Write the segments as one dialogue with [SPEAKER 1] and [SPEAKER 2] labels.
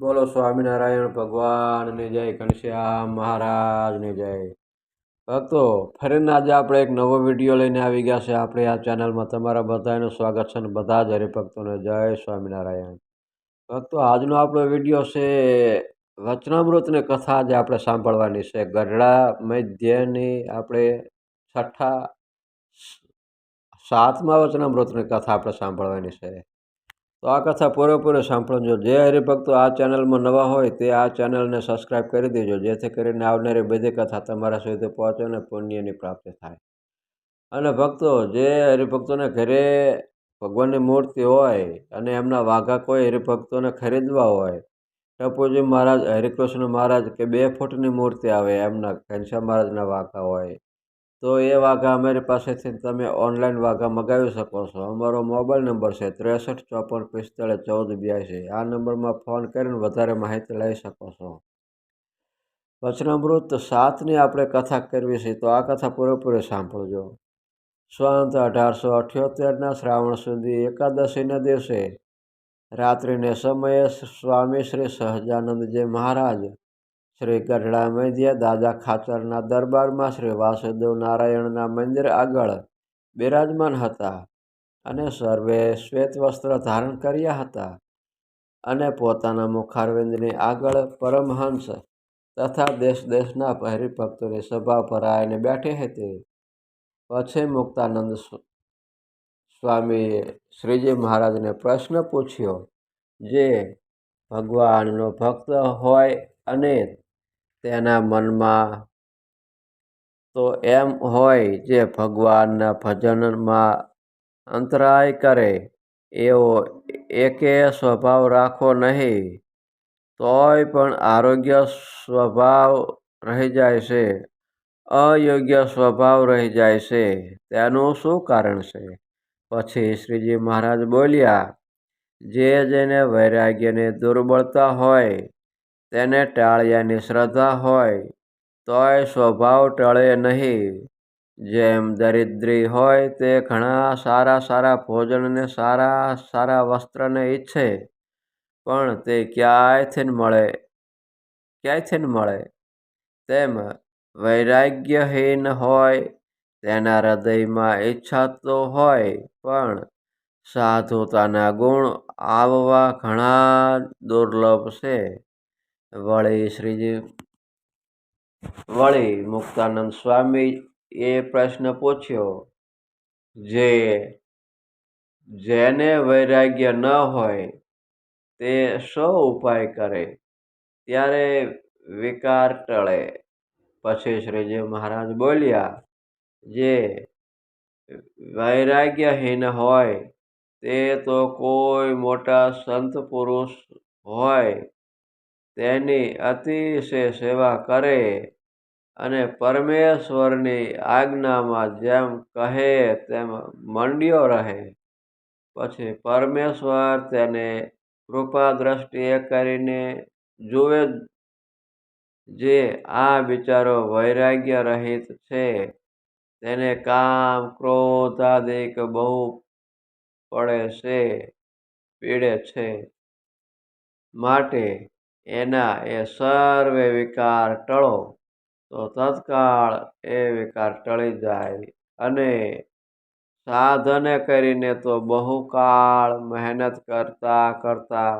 [SPEAKER 1] બોલો સ્વામિનારાયણ ભગવાનની જય ઘનશ્યામ મહારાજની જય. ભક્તો, ફરીને આજે આપણે એક નવો વીડિયો લઈને આવી ગયા છે. આપણે આ ચેનલમાં તમારા બધાનું સ્વાગત છે અને બધા જ હરિભક્તોને જય સ્વામિનારાયણ. ભક્તો, આજનો આપણો વીડિયો છે વચનામૃતની કથા આજે આપણે સાંભળવાની છે. ગઢડા મધ્યની આપણે છઠ્ઠા સાતમા વચનામૃતની કથા આપણે સાંભળવાની છે. તો આ કથા પૂરેપૂરી સાંભળજો. જે હરિભક્તો આ ચેનલમાં નવા હોય તે આ ચેનલને સબસ્ક્રાઈબ કરી દેજો, જેથી કરીને આવનારી બધી કથા તમારા સુધી પહોંચે અને પુણ્યની પ્રાપ્તિ થાય. અને ભક્તો, જે હરિભક્તોને ઘરે ભગવાનની મૂર્તિ હોય અને એમના વાઘા કોઈ હરિભક્તોને ખરીદવા હોય, ટપુજી મહારાજ, હરિકૃષ્ણ મહારાજ કે બે ફૂટની મૂર્તિ આવે એમના ઘનશ્યામ મહારાજના વાઘા હોય તો એ વાઘા અમારી પાસેથી તમે ઓનલાઈન વાઘા મગાવી શકો છો. અમારો મોબાઈલ નંબર છે ત્રેસઠ ચોપન પિસ્તાળીસ ચૌદ બ્યાસી આ નંબરમાં ફોન કરીને વધારે માહિતી લઈ શકો છો. વચનામૃત સાતની આપણે કથા કરવી છે તો આ કથા પૂરેપૂરી સાંભળજો. સ્વંત અઢારસો અઠ્યોતેરના શ્રાવણ સુધી એકાદશીના દિવસે રાત્રિને સમયે સ્વામી શ્રી સહજાનંદજી મહારાજ શ્રી ગઢડા મૈદ્ય દાદા ખાચરના દરબારમાં શ્રી વાસુદેવ નારાયણના મંદિર આગળ બિરાજમાન હતા અને સર્વે શ્વેત વસ્ત્ર ધારણ કર્યા હતા અને પોતાના મુખારવિંદની આગળ પરમહંસ તથા દેશ દેશના પહેરી ભક્તોની સભા ભરાઈને બેઠી હતી. પછી મુક્તાનંદ સ્વામીએ શ્રીજી મહારાજને પ્રશ્ન પૂછ્યો, જે ભગવાનનો ભક્ત હોય અને તેના મનમાં તો એમ હોય જે ભગવાનના ભજનમાં અંતરાય કરે, એવો એકે સ્વભાવ રાખો નહીં, તોય પણ આરોગ્ય સ્વભાવ રહી જાય છે, અયોગ્ય સ્વભાવ રહી જાય છે, તેનું શું કારણ છે? પછી શ્રીજી મહારાજ બોલ્યા, જે જેને વૈરાગ્યને દુર્બળતા હોય તેને ટાળિયાની શ્રદ્ધા હોય, તોય સ્વભાવ ટળે નહીં. જેમ દરિદ્રી હોય, તે ઘણા સારા સારા ભોજનને, સારા સારા વસ્ત્રને ઈચ્છે, પણ તે ક્યાંયથી મળે ક્યાંયથી મળે? તેમ વૈરાગ્યહીન હોય, તેના હૃદયમાં ઈચ્છા તો હોય, પણ સાધુતાના ગુણ આવવા ઘણા દુર્લભ છે. વળી શ્રીજી, વળી મુક્તાનંદ સ્વામી એ પ્રશ્ન પૂછ્યો જે જેને વૈરાગ્ય ન હોય તે શો ઉપાય કરે? ત્યારે વિકાર ટળે. પછી શ્રીજી મહારાજ બોલ્યા, જે વૈરાગ્યહીન હોય તે તો કોઈ મોટા સંત પુરુષ હોય તેની અતિશય સેવા કરે અને પરમેશ્વરની આજ્ઞામાં જેમ કહે તેમ મંડ્યો રહે. પછી પરમેશ્વર તેને કૃપા દ્રષ્ટિએ કરીને જુએ જે આ બિચારો વૈરાગ્ય રહિત છે, તેને કામ, ક્રોધ આદિક બહુ પડે છે, પીડે છે. માટે એના એ સર્વે વિકાર ટળો, તો તત્કાળ એ વિકાર ટળી જાય અને સાધને કરીને તો બહુ કાળ મહેનત કરતા કરતા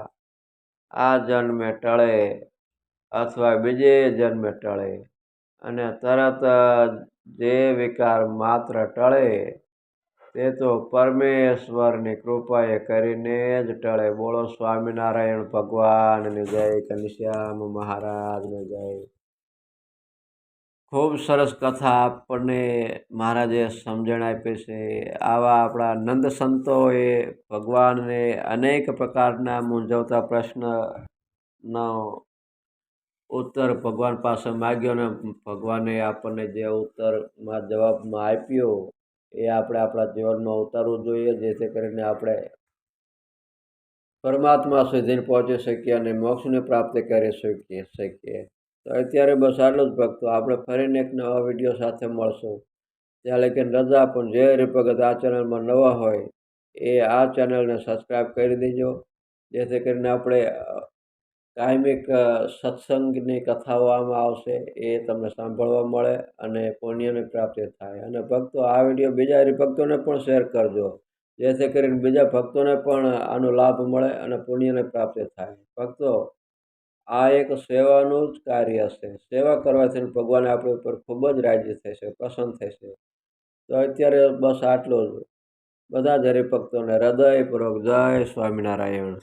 [SPEAKER 1] આ જન્મે ટળે અથવા બીજે જન્મે ટળે અને તરત જ જે વિકાર માત્ર ટળે તે તો પરમેશ્વરની કૃપાએ કરીને જ ટળે. બોલો સ્વામિનારાયણ ભગવાનને જય કનિશ્યામ મહારાજને જય. ખૂબ સરસ કથા આપણને મહારાજે સમજણ આપી છે. આવા આપણા નંદ સંતોએ ભગવાનને અનેક પ્રકારના મૂંઝવતા પ્રશ્નનો ઉત્તર ભગવાન પાસે માગ્યો ને ભગવાને આપણને જે ઉત્તરમાં જવાબમાં આપ્યો એ આપણે આપણા જીવનમાં ઉતારવું જોઈએ, જેથી કરીને આપણે પરમાત્મા સુધી પહોંચી શકીએ અને મોક્ષને પ્રાપ્ત કરી શકીએ શકીએ. તો અત્યારે બસ આટલું જ, ભક્તો. આપણે ફરીને એક નવા વીડિયો સાથે મળશું. ત્યાં લગીને રજા પણ જે હરિભગત. આ ચેનલમાં નવા હોય એ આ ચેનલને સબસ્ક્રાઈબ કરી દેજો, જેથી કરીને આપણે કાયમિક સત્સંગની કથાઓમાં આવશે એ તમને સાંભળવા મળે અને પુણ્યની પ્રાપ્તિ થાય. અને ભક્તો, આ વીડિયો બીજા હરિભક્તોને પણ શેર કરજો. જેથી કરીને બીજા ભક્તોને પણ આનો લાભ મળે અને પુણ્યને પ્રાપ્તિ થાય. ભક્તો, આ એક સેવાનું જ કાર્ય છે. સેવા કરવાથી ભગવાન આપણી ઉપર ખૂબ જ રાજી થશે, પ્રસન્ન થશે. તો અત્યારે બસ આટલું જ. બધા જ હરિભક્તોને હૃદયપૂર્વક જય સ્વામિનારાયણ.